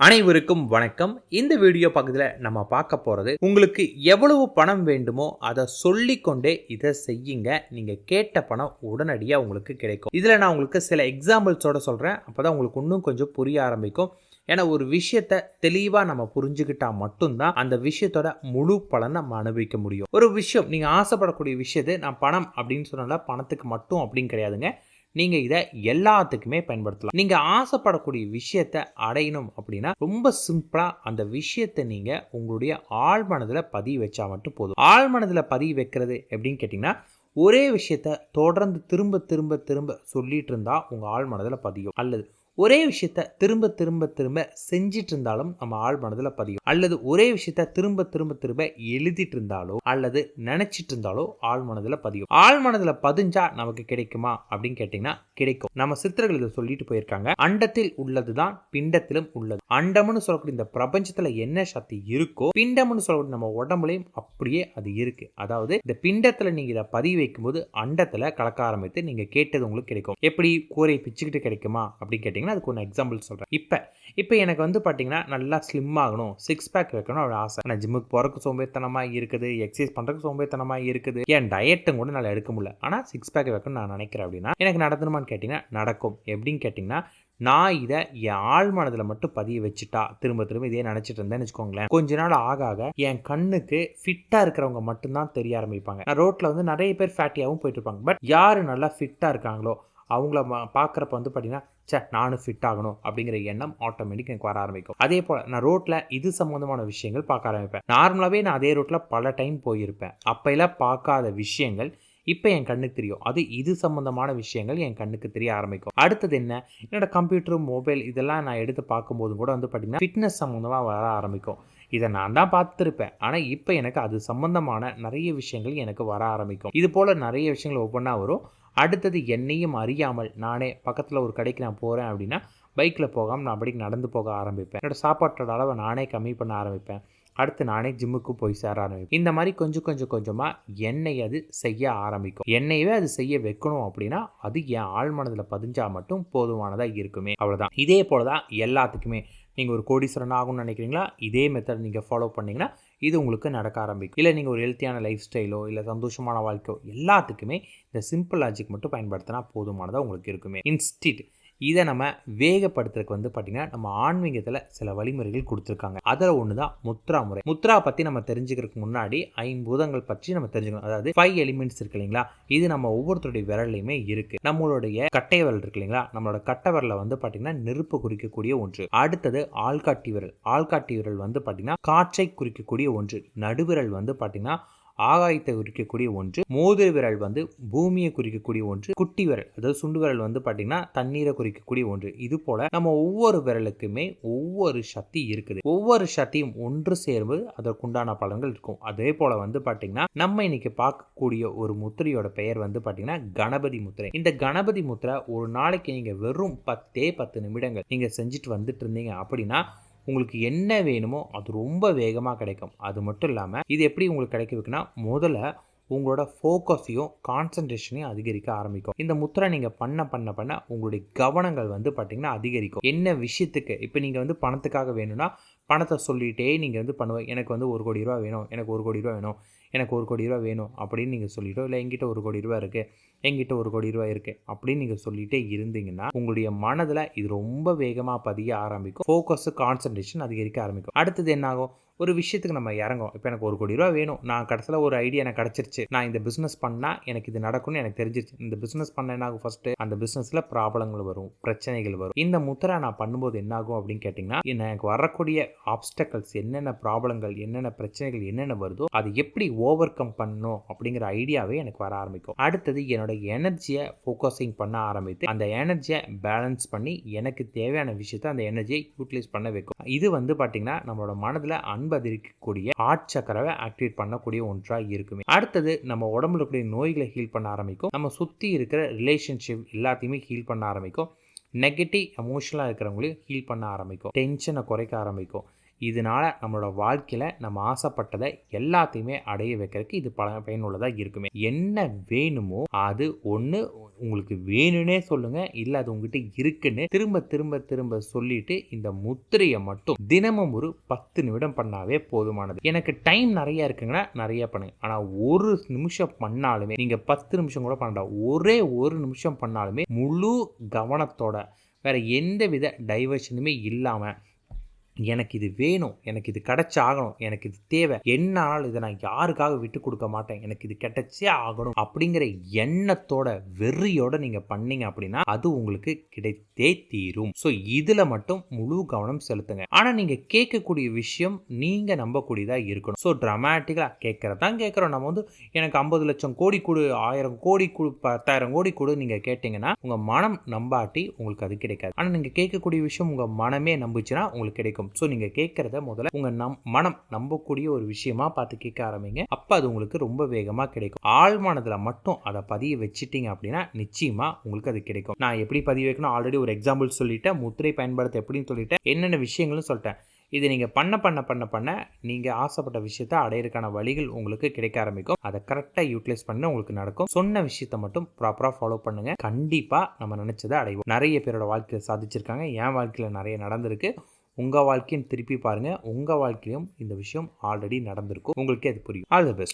அனைவருக்கும் வணக்கம். இந்த வீடியோ பக்கத்தில் நம்ம பார்க்க போகிறது உங்களுக்கு எவ்வளவு பணம் வேண்டுமோ அதை சொல்லிக்கொண்டே இதை செய்யுங்க. நீங்கள் கேட்ட பணம் உடனடியாக உங்களுக்கு கிடைக்கும். இதில் நான் உங்களுக்கு சில எக்ஸாம்பிள்ஸோட சொல்கிறேன் அப்போ தான் உங்களுக்கு இன்னும் கொஞ்சம் புரிய ஆரம்பிக்கும். ஏன்னா ஒரு விஷயத்த தெளிவாக நம்ம புரிஞ்சுக்கிட்டால் மட்டும்தான் அந்த விஷயத்தோட முழு பலனை நம்ம அனுபவிக்க முடியும். ஒரு விஷயம் நீங்கள் ஆசைப்படக்கூடிய விஷயத்தை நான் பணம் அப்படின்னு சொன்னால பணத்துக்கு மட்டும் அப்படின்னு கிடையாதுங்க. நீங்கள் இதை எல்லாத்துக்குமே பயன்படுத்தலாம். நீங்கள் ஆசைப்படக்கூடிய விஷயத்தை அடையணும் அப்படின்னா ரொம்ப சிம்பிளாக அந்த விஷயத்தை நீங்கள் உங்களுடைய ஆழ்மனதில் பதிவு வச்சா மட்டும் போதும். ஆழ்மனதில் பதிவு வைக்கிறது எப்படின்னு கேட்டிங்கன்னா ஒரே விஷயத்த தொடர்ந்து திரும்ப திரும்ப திரும்ப சொல்லிட்டு இருந்தால் உங்கள் ஆழ்மனதில் பதியும். அல்லது ஒரே விஷயத்த திரும்ப திரும்ப திரும்ப செஞ்சிட்டு இருந்தாலும் நம்ம ஆள் மனதில் பதியும். அல்லது ஒரே விஷயத்த திரும்ப திரும்ப திரும்ப எழுதிட்டு இருந்தாலோ அல்லது நினைச்சிட்டு இருந்தாலோ ஆள் மனதில் பதியும். ஆள் மனதில் பதிஞ்சா நமக்கு கிடைக்குமா அப்படின்னு கேட்டிங்கன்னா கிடைக்கும். நம்ம சித்தர்கள் இதை சொல்லிட்டு போயிருக்காங்க. அண்டத்தில் உள்ளது தான் பிண்டத்திலும் உள்ளது. அண்டம்னு சொல்லக்கூடிய இந்த பிரபஞ்சத்தில் என்ன சக்தி இருக்கோ பிண்டம்னு சொல்லக்கூடிய நம்ம உடம்புலையும் அப்படியே அது இருக்கு. அதாவது இந்த பிண்டத்தில் நீங்கள் இதை பதிவு வைக்கும்போது அண்டத்தில் கலக்க ஆரம்பித்து நீங்கள் கேட்டது உங்களுக்கு கிடைக்கும். எப்படி? கூரை பிச்சுக்கிட்டு கிடைக்குமா அப்படின்னு கேட்டிங்கன்னா அதுக்கு ஒன்று எக்ஸாம்பிள் சொல்கிறேன் இப்போ இப்போ எனக்கு வந்து பார்த்தீங்கன்னா நல்லா ஸ்லிம் ஆகணும் சிக்ஸ் பேக் வைக்கணும் அவ்வளோ ஆசை. ஆனால் ஜிம்முக்கு போகிறக்கு சோம்பேறித்தனமாக இருக்குது எக்ஸசைஸ் பண்ணுறதுக்கு சோம்பேறித்தனமாக இருக்குது. என் டயட்டும் கூட நல்லா எடுக்க முடியல. ஆனால் சிக்ஸ் பேக் வைக்கணும்னு நான் நினைக்கிறேன் அப்படின்னா எனக்கு நடத்தணுமான்னு கேட்டிங்கன்னா நடக்கும். எப்படின்னு கேட்டிங்கன்னா நான் இதை என் ஆள் மனதில் மட்டும் பதிய வச்சுட்டா திரும்ப திரும்ப இதே நினச்சிட்டு இருந்தேன்னு வச்சுக்கோங்களேன். கொஞ்ச நாள் ஆக ஆக என் கண்ணுக்கு ஃபிட்டாக இருக்கிறவங்க மட்டும்தான் தெரிய ஆரம்பிப்பாங்க. நான் ரோட்டில் வந்து நிறைய பேர் ஃபேட்டியாகவும் போயிட்டு இருப்பாங்க. பட் யார் நல்லா ஃபிட்டாக இருக்காங்களோ அவங்கள பார்க்குறப்ப வந்து பார்த்தீங்கன்னா சே நானும் ஃபிட் ஆகணும் அப்படிங்கிற எண்ணம் ஆட்டோமேட்டிக் எனக்கு வர ஆரம்பிக்கும். அதே போல் நான் ரோட்டில் இது சம்மந்தமான விஷயங்கள் பார்க்க ஆரம்பிப்பேன். நார்மலாகவே நான் அதே ரோட்டில் பல டைம் போயிருப்பேன். அப்போல்லாம் பார்க்காத விஷயங்கள் இப்போ என் கண்ணுக்கு தெரியும். அது இது சம்மந்தமான விஷயங்கள் என் கண்ணுக்கு தெரிய ஆரம்பிக்கும். அடுத்தது என்ன? என்னோட கம்ப்யூட்டர் மொபைல் இதெல்லாம் நான் எடுத்து பார்க்கும்போது கூட வந்து பார்த்திங்கன்னா ஃபிட்னஸ் சம்மந்தமாக வர ஆரம்பிக்கும். இதை நான் தான் பார்த்துருப்பேன். ஆனால் இப்போ எனக்கு அது சம்மந்தமான நிறைய விஷயங்கள் எனக்கு வர ஆரம்பிக்கும். இது போல் நிறைய விஷயங்கள் ஒவ்வொன்றா வரும். அடுத்தது என்னையும் அறியாமல் நானே பக்கத்தில் ஒரு கடைக்கு நான் போகிறேன் அப்படின்னா பைக்கில் போகாமல் நான் அப்படிக்கு நடந்து போக ஆரம்பிப்பேன். என்னோடய சாப்பாட்டோட அளவை நானே கம்மி பண்ண ஆரம்பிப்பேன். அடுத்து நானே ஜிம்முக்கு போய் சேர ஆரம்பிப்பேன். இந்த மாதிரி கொஞ்சம் கொஞ்சம் கொஞ்சமாக என்னை அது செய்ய ஆரம்பிக்கும். என்னையவே அது செய்ய வைக்கணும் அப்படின்னா அது என் ஆழ்மனதில் பதிஞ்சால் மட்டும் போதுமானதாக இருக்குமே. அவ்வளோதான் இதே போல தான் எல்லாத்துக்குமே. நீங்கள் ஒரு கோடீஸ்வரன் ஆகும்னு நினைக்கிறீங்களா? இதே மெத்தட் நீங்கள் ஃபாலோ பண்ணிங்கன்னா இது உங்களுக்கு நடக்க ஆரம்பிக்கும். இல்லை நீங்கள் ஒரு ஹெல்த்தியான லைஃப் ஸ்டைலோ இல்லை சந்தோஷமான வாழ்க்கையோ எல்லாத்துக்குமே இந்த சிம்பிள் லாஜிக் மட்டும் பயன்படுத்தினா போதுமானதாக உங்களுக்கு இருக்குமே. இன்ஸ்டிட் இதை நம்ம வேகப்படுத்துறதுக்கு வந்து பார்த்திங்கன்னா நம்ம ஆன்மீகத்தில் சில வழிமுறைகள் கொடுத்துருக்காங்க. அதில் ஒன்று தான் முத்ரா முறை. முத்ரா பற்றி நம்ம தெரிஞ்சுக்கிறதுக்கு முன்னாடி ஐம்பூதங்கள் பற்றி நம்ம தெரிஞ்சுக்கணும். அதாவது ஃபைவ் எலிமெண்ட்ஸ் இருக்கு இல்லைங்களா? இது நம்ம ஒவ்வொருத்தருடைய விரல்லையுமே இருக்குது நம்மளுடைய கட்டை விரல் இருக்கு இல்லைங்களா? நம்மளோட கட்டை விரலை வந்து பார்த்திங்கன்னா நெருப்பு குறிக்கக்கூடிய ஒன்று. அடுத்தது ஆள்காட்டி விரல். ஆள்காட்டி விரல் வந்து பார்த்திங்கன்னா காற்றை குறிக்கக்கூடிய ஒன்று. நடுவிரல் வந்து பார்த்திங்கன்னா ஆகாயத்தை குறிக்கக்கூடிய ஒன்று மோதிர விரல் வந்து பூமியை குறிக்கக்கூடிய ஒன்று குட்டி விரல் அதாவது சுண்டு விரல் வந்து பார்த்தீங்கன்னா தண்ணீரை குறிக்கக்கூடிய ஒன்று. இது போல நம்ம ஒவ்வொரு விரலுக்குமே ஒவ்வொரு சக்தி இருக்குது. ஒவ்வொரு சக்தியும் ஒன்று சேரும்போது அதற்குண்டான பலன்கள் இருக்கும். அதே போல வந்து பார்த்தீங்கன்னா நம்ம இன்னைக்கு பார்க்கக்கூடிய ஒரு முத்திரையோட பெயர் வந்து பார்த்தீங்கன்னா கணபதி முத்திரை. இந்த கணபதி முத்திரை ஒரு நாளைக்கு நீங்க வெறும் பத்தே பத்து நிமிடங்கள் நீங்க செஞ்சுட்டு வந்துட்டு இருந்தீங்க அப்படின்னா உங்களுக்கு என்ன வேணுமோ அது ரொம்ப வேகமாக கிடைக்கும். அது மட்டும் இல்லாமல் இது எப்படி உங்களுக்கு கிடைக்க வைக்குன்னா முதல்ல உங்களோட ஃபோக்கஸையும் கான்சன்ட்ரேஷனையும் அதிகரிக்க ஆரம்பிக்கும். இந்த முத்திரை நீங்கள் பண்ண பண்ண பண்ண உங்களுடைய கவனங்கள் வந்து பார்த்திங்கன்னா அதிகரிக்கும். என்ன விஷயத்துக்கு? இப்போ நீங்கள் வந்து பணத்துக்காக வேணும்னா பணத்தை சொல்லிகிட்டே நீங்கள் வந்து பண்ணுவேன் எனக்கு வந்து ஒரு கோடி ரூபா வேணும் எனக்கு ஒரு கோடி ரூபா வேணும் எனக்கு ஒரு கோடி ரூபா வேணும் அப்படின்னு நீங்கள் சொல்லிட்டோம் இல்லை எங்கிட்ட ஒரு கோடி ரூபா இருக்குது எங்கிட்ட ஒரு கோடி ரூபா இருக்குது அப்படின்னு நீங்கள் சொல்லிகிட்டே இருந்தீங்கன்னா உங்களுடைய மனதில் இது ரொம்ப வேகமாக பதிய ஆரம்பிக்கும். ஃபோக்கஸு கான்சன்ட்ரேஷன் அதிகரிக்க ஆரம்பிக்கும். அடுத்தது என்னாகும்? ஒரு விஷயத்துக்கு நம்ம இறங்கும் இப்போ எனக்கு ஒரு கோடி ரூபா வேணும். நான் கடைசியில் ஒரு ஐடியா எனக்கு கிடச்சிருச்சு. நான் இந்த பிஸ்னஸ் பண்ணால் எனக்கு இது நடக்கும்னு எனக்கு தெரிஞ்சிருச்சு. இந்த பிஸ்னஸ் பண்ண என்னாகும் ஃபஸ்ட்டு அந்த பிஸ்னஸில் ப்ராப்ளங்கள் வரும். பிரச்சனைகள் வரும். இந்த முத்திரை நான் பண்ணும்போது என்னாகும் அப்படின்னு கேட்டிங்கன்னா எனக்கு வரக்கூடிய ஆப்ஸ்டக்கல்ஸ் என்னென்ன ப்ராப்ளங்கள் என்னென்ன பிரச்சனைகள் என்னென்ன வருதோ அது எப்படி ஓவர் கம் பண்ணணும் அப்படிங்கிற ஐடியாவே எனக்கு வர ஆரம்பிக்கும். அடுத்தது என்னோட எனர்ஜியை ஃபோக்கஸிங் பண்ண ஆரம்பித்து அந்த எனர்ஜியை பேலன்ஸ் பண்ணி எனக்கு தேவையான விஷயத்தை அந்த எனர்ஜியை யூட்டிலைஸ் பண்ண வைக்கும். இது வந்து பார்த்தீங்கன்னா நம்மளோட மனதில் அன் அதிகரிக்கக்கூடிய ஆட்சக்கரவை ஆக்டிவேட் பண்ணக்கூடிய ஒன்றாக இருக்குமே. அடுத்தது நம்ம உடம்புல இருக்கக்கூடிய நோய்களை ஹீல் பண்ண ஆரம்பிக்கும். நம்ம சுற்றி இருக்கிற ரிலேஷன்ஷிப் எல்லாத்தையுமே ஹீல் பண்ண ஆரம்பிக்கும். நெகட்டிவ் எமோஷனலாக இருக்கிறவங்களையும் ஹீல் பண்ண ஆரம்பிக்கும். டென்ஷனை குறைக்க ஆரம்பிக்கும். இதனால் நம்மளோட வாழ்க்கையில் நம்ம ஆசைப்பட்டதை எல்லாத்தையுமே அடைய வைக்கிறதுக்கு இது பல பயனுள்ளதாக இருக்குமே. என்ன வேணுமோ அது ஒன்று உங்களுக்கு வேணும்னே சொல்லுங்கள் இல்லை அது உங்ககிட்ட இருக்குன்னு திரும்ப திரும்ப திரும்ப சொல்லிட்டு இந்த முத்திரையை மட்டும் தினமும் ஒரு பத்து நிமிடம் பண்ணாவே போதுமானது. எனக்கு டைம் நிறைய இருக்குங்கன்னா நிறைய பண்ணுங்க. ஆனால் ஒரு நிமிஷம் பண்ணாலுமே நீங்கள் பத்து நிமிஷம் கூட பண்ணலாம் ஒரே ஒரு நிமிஷம் பண்ணாலுமே முழு கவனத்தோட வேற எந்த வித டைவர்ஷனுமே இல்லாமல் எனக்கு இது வேணும் எனக்கு இது கிடைச்சாகணும் எனக்கு இது தேவை. என்ன ஆனாலும் இதை நான் யாருக்காக விட்டு கொடுக்க மாட்டேன்? எனக்கு இது கிடைச்சே ஆகணும். அப்படிங்கிற எண்ணத்தோட வெறியோட நீங்க பண்ணீங்க அப்படின்னா அது உங்களுக்கு கிடைத்தே தீரும். ஸோ இதுல மட்டும் முழு கவனம் செலுத்துங்க. ஆனா நீங்க கேட்கக்கூடிய விஷயம் நீங்க நம்பக்கூடியதா இருக்கணும். ஸோ டிராமட்டிக்கலா கேட்கறதான் கேட்கறோம். நம்ம வந்து எனக்கு ஐம்பது லட்சம் கோடி கொடு ஆயிரம் கோடி கொடு பத்தாயிரம் கோடி கொடு நீங்க கேட்டீங்கன்னா உங்க மனம் நம்பாட்டி உங்களுக்கு அது கிடைக்காது. ஆனா நீங்க கேட்கக்கூடிய விஷயம் உங்க மனமே நம்புச்சுன்னா உங்களுக்கு கிடைக்கும். ஸோ நீங்க கேட்கறத முதல்ல உங்க நம் மனம் நம்பக்கூடிய ஒரு விஷயமா பார்த்து கேட்க ஆரம்பிங்க. அப்போ அது உங்களுக்கு ரொம்ப வேகமா கிடைக்கும். ஆழ்மானதில் மட்டும் அதை பதிய வச்சுட்டீங்க அப்படின்னா நிச்சயமா உங்களுக்கு அது கிடைக்கும். நான் எப்படி பதிய வைக்கணும்? ஆல்ரெடி ஒரு எக்ஸாம்பிள் சொல்லிட்டேன். முத்திரை பயன்படுத்த எப்படின்னு சொல்லிட்டேன். என்னென்ன விஷயங்களும் சொல்லிட்டேன். இது நீங்கள் பண்ண பண்ண பண்ண பண்ண நீங்கள் ஆசைப்பட்ட விஷயத்தை அடையிறதுக்கான வழிகள் உங்களுக்கு கிடைக்க ஆரம்பிக்கும். அதை கரெக்டாக யூட்டிலைஸ் பண்ண உங்களுக்கு நடக்கும். சொன்ன விஷயத்தை மட்டும் ப்ராப்பராக ஃபாலோ பண்ணுங்க. கண்டிப்பாக நம்ம நினச்சதை அடைவோம். நிறைய பேரோட வாழ்க்கையில் சாதிச்சிருக்காங்க. என் வாழ்க்கையில் நிறைய நடந்திருக்கு. உங்கள் வாழ்க்கையும் திருப்பி பாருங்கள் உங்கள் வாழ்க்கையும் இந்த விஷயம் ஆல்ரெடி நடந்திருக்கும். உங்களுக்கே அது புரியும். All the best